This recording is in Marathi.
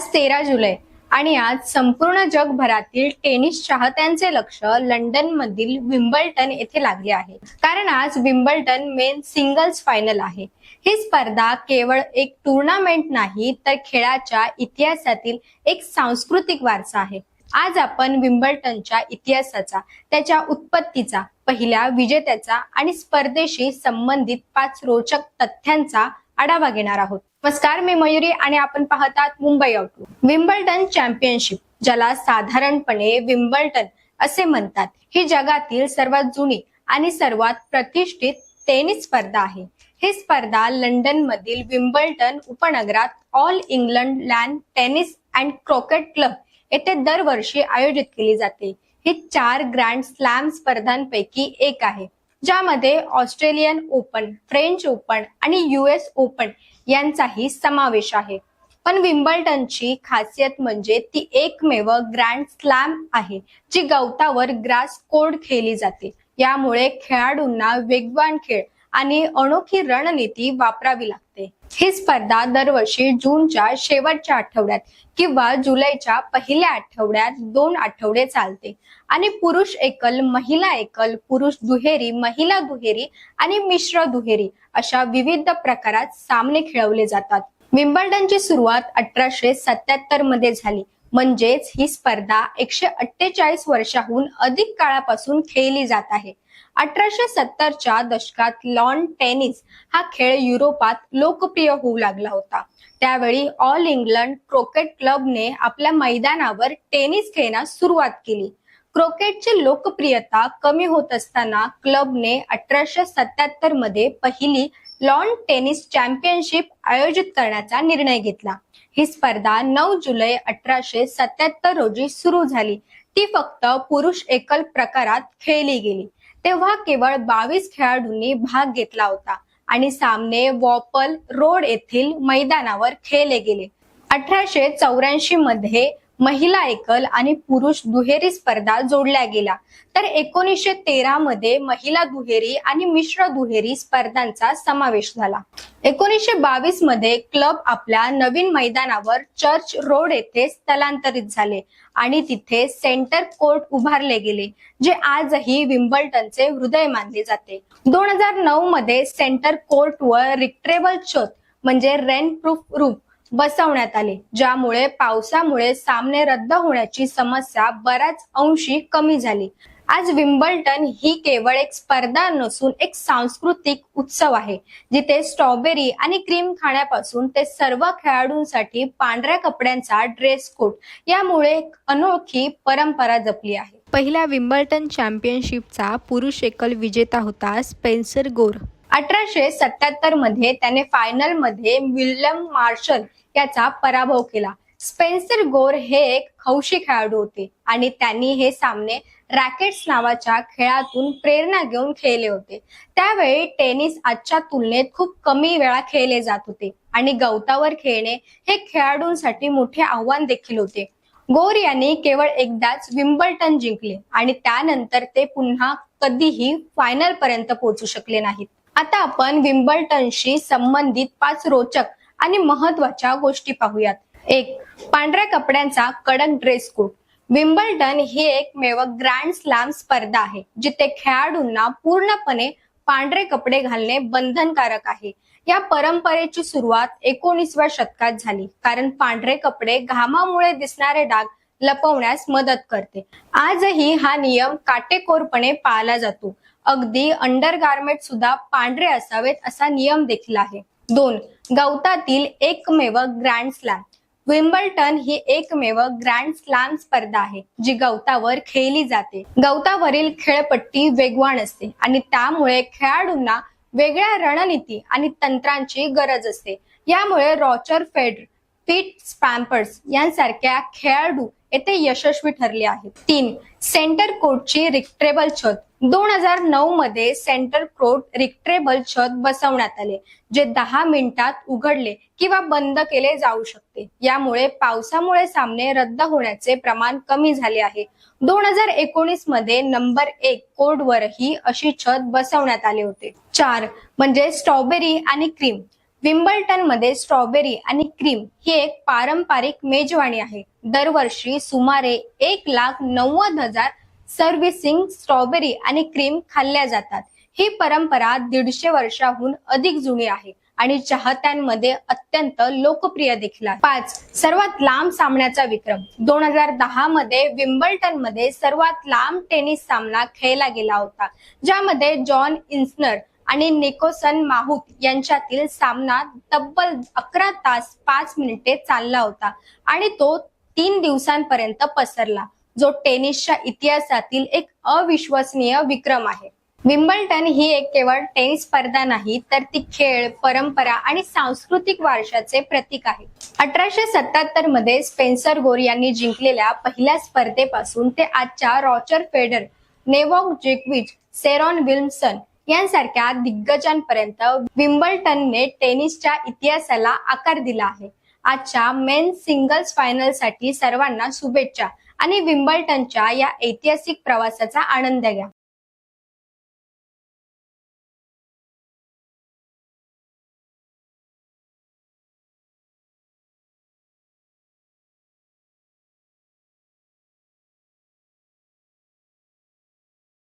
आज तेरा जुलै आणि आज संपूर्ण जगभरातील टेनिस चाहत्यांचे लक्ष लंडन मधील विम्बल्टन येथे लागले आहे. कारण आज विम्बल्टन मेन सिंगल्स फायनल आहे. ही स्पर्धा केवळ एक टुर्नामेंट नाही तर खेळाच्या इतिहासातील एक सांस्कृतिक वारसा आहे. आज आपण विम्बल्टनच्या इतिहासाचा त्याच्या उत्पत्तीचा पहिल्या विजेत्याचा आणि स्पर्धेशी संबंधित पाच रोचक तथ्यांचा आढावा घेणार आहोत. नमस्कार मी मयुरी आणि आपण पाहतात मुंबई आउटलुक विम्बल्टन चॅम्पियनशिप ज्याला साधारणपणे विम्बल्टन असे म्हणतात. ही जगातील सर्वात जुनी आणि सर्वात प्रतिष्ठित टेनिस स्पर्धा आहे. ही स्पर्धा लंडन मधील विम्बल्टन उपनगरात all England lawn tennis and croquet club येथे दरवर्षी आयोजित केली जाते. ही चार ग्रँड स्लॅम स्पर्धांपैकी एक आहे. ज्यामध्ये ऑस्ट्रेलियन ओपन फ्रेंच ओपन आणि युएस ओपन यांचाही समावेश आहे. पण विम्बल्टनची खासियत म्हणजे ती एकमेव ग्रँड स्लॅम आहे जी गवतावर ग्रास कोड खेळली जाते. यामुळे खेळाडूंना वेगवान खेळ आणि अनोखी रणनीती वापरावी लागते. ही स्पर्धा दरवर्षी जूनच्या शेवटच्या आठवड्यात किंवा जुलैच्या पहिल्या आठवड्यात दोन आठवडे चालते. आणि पुरुष एकल महिला एकल पुरुष दुहेरी महिला दुहेरी आणि मिश्र दुहेरी अशा विविध प्रकारात सामने खेळवले जातात. विम्बल्डनची सुरुवात अठराशे सत्याहत्तरमध्ये झाली. म्हणजेच ही स्पर्धा एकशे अठ्ठेचाळीस वर्षाहून अधिक काळापासून खेळली जात आहे. अठराशे सत्तरच्या दशकात लॉन टेनिस हा खेळ युरोपात लोकप्रिय होऊ लागला होता. त्यावेळी ऑल इंग्लंड क्रोकेट क्लबने आपल्या मैदानावर टेनिस खेळण्यास सुरुवात केली. क्रोकेटची लोकप्रियता कमी होत असताना क्लबने अठराशे सत्याहत्तरमध्ये पहिली लॉन टेनिस चॅम्पियनशिप आयोजित करण्याचा निर्णय घेतला. ही स्पर्धा नऊ जुलै अठराशे सत्याहत्तर रोजी सुरू झाली. ती फक्त पुरुष एकल प्रकारात खेळली गेली. तेव्हा केवळ बावीस खेळाडूंनी भाग घेतला होता आणि सामने वॉपल रोड येथील मैदानावर खेळले गेले. अठराशे चौऱ्याऐंशी मध्ये महिला एकल आणि पुरुष दुहेरी स्पर्धा जोडल्या गेल्या. तर एकोणीसशे तेरा मध्ये महिला दुहेरी आणि मिश्र दुहेरी स्पर्धांचा समावेश झाला. एकोणीसशे बावीसमध्ये क्लब आपल्या नवीन मैदानावर चर्च रोड येथे स्थलांतरित झाले आणि तिथे सेंटर कोर्ट उभारले गेले जे आजही विम्बल्टनचे हृदय मानले जाते. दोन हजार नऊ मध्ये सेंटर कोर्ट वर रिक्ट्रेबल छत म्हणजे रेन प्रूफ रूफ बसवण्यात आले ज्यामुळे पावसामुळे सामने रद्द होण्याची समस्या बऱ्याच अंशी कमी झाली. आज विम्बल्टन ही केवळ एक स्पर्धा नसून एक सांस्कृतिक उत्सव आहे जिथे स्ट्रॉबेरी आणि क्रीम खाण्यापासून ते सर्व खेळाडूंसाठी पांढऱ्या कपड्यांचा ड्रेस कोड यामुळे एक अनोखी परंपरा जपली आहे. पहिल्या विम्बल्टन चॅम्पियनशिपचा पुरुष एकल विजेता होता स्पेन्सर गोर. अठराशे सत्याहत्तरमध्ये त्याने फायनलमध्ये विल्यम मार्शल याचा पराभव केला. स्पेन्सर गोर हे एक हौशी खेळाडू होते आणि त्यांनी हे सामने रॅकेट्स नावाच्या खेळातून प्रेरणा घेऊन खेळले होते. त्यावेळी टेनिस आजच्या तुलनेत खूप कमी वेळा खेळले जात होते आणि गवतावर खेळणे हे खेळाडूंसाठी मोठे आव्हान देखील होते. गोर यांनी केवळ एकदाच विम्बल्टन जिंकले आणि त्यानंतर ते पुन्हा कधीही फायनल पर्यंत पोहोचू शकले नाहीत. आता आपण विम्बल्टनशी संबंधित पाच रोचक आणि महत्त्वाच्या गोष्टी पाहूयात. एक पांढऱ्या कपड्यांचा कडक ड्रेस कोड विम्बल्टन ही एकमेव ग्रँड स्लॅम स्पर्धा आहे जिथे खेळाडूंना पूर्णपणे पांढरे कपडे घालणे बंधनकारक आहे. या परंपरेची सुरुवात एकोणीसव्या शतकात झाली कारण पांढरे कपडे घामामुळे दिसणारे डाग लपवण्यास मदत करते. आजही हा नियम काटेकोरपणे पाळला जातो. अगदी अंडरगार्मेंट सुद्धा पांढरे असावेत असा नियम देखील आहे. दोन गवतातील एकमेव ग्रँड स्लॅम विम्बल्टन ही एकमेव ग्रँड स्लॅम स्पर्धा आहे जी गवतावर खेळली जाते. गवतावरील खेळपट्टी वेगवान असते आणि त्यामुळे खेळाडूंना वेगळ्या रणनीती आणि तंत्रांची गरज असते. यामुळे रॉचर फेडर पीट स्पॅम्पर्स यांसारख्या खेळाडू येथे यशस्वी ठरले आहेत. तीन सेंटर कोर्टची रिक्ट्रेबल छत. दोन हजार नऊ मध्ये सेंटर कोर्ट रिक्ट्रेबल छत बसवण्यात आले जे दहा मिनिटात उघडले किंवा बंद केले जाऊ शकते. यामुळे पावसामुळे सामने रद्द होण्याचे प्रमाण कमी झाले आहे. दोन हजार एकोणीसमध्ये नंबर एक कोर्टवरही अशी छत बसवण्यात आले होते. चार म्हणजे स्ट्रॉबेरी आणि क्रीम विम्बल्टनमध्ये स्ट्रॉबेरी आणि क्रीम ही एक पारंपरिक मेजवानी आहे. दरवर्षी सुमारे एक लाख नव्वद हजार सर्व्हिसिंग स्ट्रॉबेरी आणि क्रीम खाल्ल्या जातात. ही परंपरा दीडशे वर्षाहून अधिक जुनी आहे आणि चाहत्यांमध्ये अत्यंत लोकप्रिय देखील आहे. पाच सर्वात लांब सामन्याचा विक्रम. दोन हजार दहा मध्ये विम्बल्टनमध्ये सर्वात लांब टेनिस सामना खेळला गेला होता ज्यामध्ये जॉन इन्सनर आणि निकोसन माहुत यांच्यातील सामना तब्बल अकरा तास पाच मिनिटे चालला होता आणि तो तीन दिवसांपर्यंत पसरला जो टेनिसच्या इतिहासातील एक अविश्वसनीय विक्रम आहे. विम्बल्टन ही एक केवळ टेनिस स्पर्धा नाही तर ती खेळ परंपरा आणि सांस्कृतिक वारशाचे प्रतीक आहे. अठराशे सत्याहत्तरमध्ये स्पेन्सर गोर यांनी जिंकलेल्या पहिल्या स्पर्धेपासून ते आजच्या रॉचर फेडर नेवॉक जेकविच सेरॉन विल्मसन यांसारख्या दिग्गजांपर्यंत विम्बल्टनने टेनिसच्या इतिहासाला आकार दिला आहे. आजच्या मेन सिंगल्स फायनलसाठी सर्वांना शुभेच्छा आणि विम्बल्टनच्या या ऐतिहासिक प्रवासाचा आनंद घ्या.